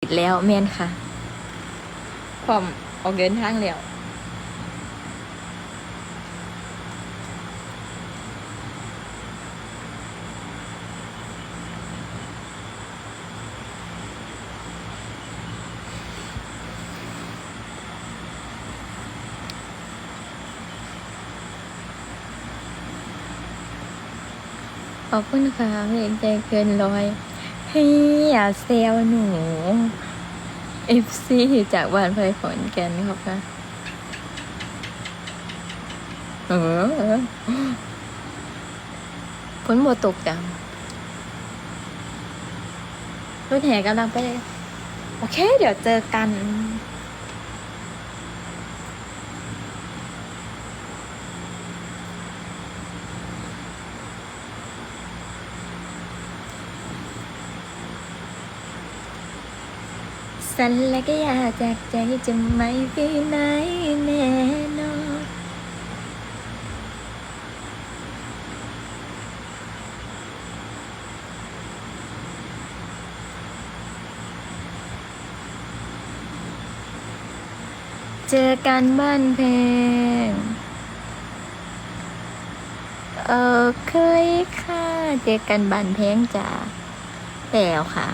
ติดแล้วแม่นค่ะพร้อมออกเดินทางแล้วขอบคุณค่ะเพลงใจเกินร้อย เฮ้ยอย่าเซลหนู FC จากบ้านไผ่ขอนแก่นครับค่ะเออเอฝนโมตกจังรถแห่กำลังไป โอเค เดี๋ยวเจอกัน สันและก็อยากจากใจจะไม่ไปไหนแน่นอนเจอกันบ้านเพลงเออเคยค่ะ เจอกันบ้านเพลงจ้ะแล้วค่ะ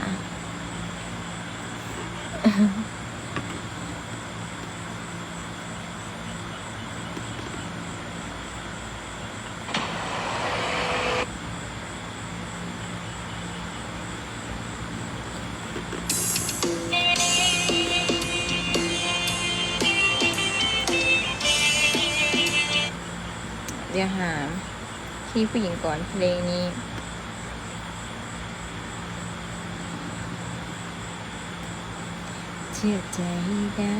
เดี๋ยวหาที่ผู้หญิงก่อนเพลงนี้ ชื่อใจได้